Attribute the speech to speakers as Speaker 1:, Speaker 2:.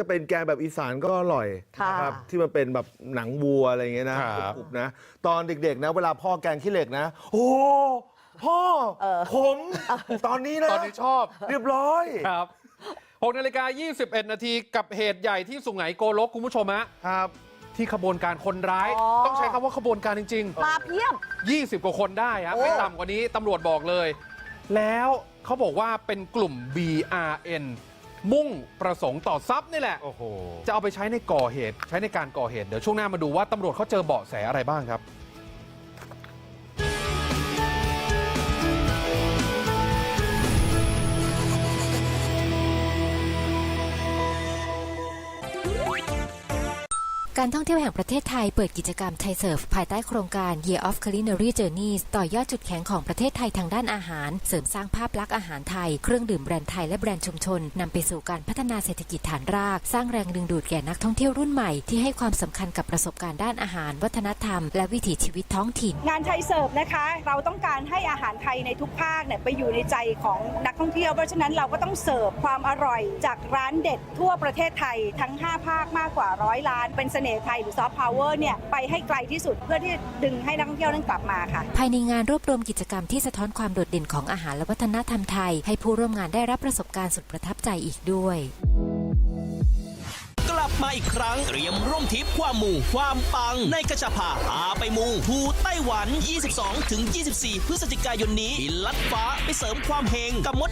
Speaker 1: จะเป็นแกงแบบอีสานก็อร่อย
Speaker 2: ค่ะ
Speaker 1: นะครับที่มันเป็นแบบหนังวัวอะไรอย่างเงี้ยนะครับกรุบๆนะ ตอนเด็กๆนะเวลาพ่อแกงขี้เหล็กนะ โอ้พ่อ
Speaker 2: เออ
Speaker 1: ผมตอนนี้นะ
Speaker 3: ตอนนี้ชอบ
Speaker 1: เรียบร้อย
Speaker 3: ครับ6นาฬิกา 21 นาทีกับเหตุใหญ่ที่สุไหงโกลกคุณผู้ชมฮะ
Speaker 1: ครับ
Speaker 3: ที่ขบวนการคนร้าย
Speaker 2: อ๋อ
Speaker 3: ต้องใช้คำว่าขบวนการจริง
Speaker 2: มาเพียบ
Speaker 3: ๆ20 กว่าคนได้ครับ
Speaker 2: โอ้
Speaker 3: ไม่ต่ำกว่านี้ตำรวจบอกเลย แล้วเขาบอกว่าเป็นกลุ่ม BRN มุ่งประสงค์ต่อทรัพย์นี่แหละ
Speaker 1: โอ้โห
Speaker 3: จะเอาไปใช้ในก่อเหตุ ใช้ในการก่อเหตุ เดี๋ยวช่วงหน้ามาดูว่าตำรวจเขาเจอเบาะแสอะไรบ้างครับ
Speaker 4: การท่องเที่ยวแห่งประเทศไทยเปิดกิจกรรมไทยเซิร์ฟภายใต้โครงการ Year of Culinary Journeys ต่อยอดจุดแข็งของประเทศไทยทางด้านอาหาร เสริมสร้างภาพลักษณ์อาหารไทย เครื่องดื่มแบรนด์ไทยและแบรนด์ชุมชนนำไปสู่การพัฒนาเศรษฐกิจฐานราก สร้างแรงดึงดูดแก่นักท่องเที่ยวรุ่นใหม่ ที่ให้ความสำคัญกับประสบการณ์ด้านอาหาร วัฒนธรรม และวิถีชีวิตท้องถิ่น
Speaker 5: งานไทยเสิร์ฟนะคะ เราต้องการให้อาหารไทยในทุกภาคเนี่ยไปอยู่ในใจของนักท่องเที่ยวเพราะฉะนั้นเราก็ต้องเสิร์ฟความอร่อย จากร้านเด็ดทั่วประเทศไทยทั้ง 5 ภาคมากกว่าร้อยล้านเป็นเสน่หไทยหรือซอฟต์พาวเวอร์เนี่ยไปให้ไกลที่สุดเพื่อที่ดึงให้นักท่องเที่ยวนั้นกลับมาค่ะ
Speaker 4: ภายในงานรวบรวมกิจกรรมที่สะท้อนความโดดเด่นของอาหารและวัฒนธรรมไทย ให้ผู้ร่วมงานได้รับประสบการณ์สุดประทับใจอีกด้วย
Speaker 6: กลับมาอีกครั้งเตรียมร่วมทริปความหมู่ความปังในกระชาพาพาไปมูทูไต้หวัน 22-24 พฤศจิกายนนี้บินลัดฟ้าไปเสริมความเฮงกับมด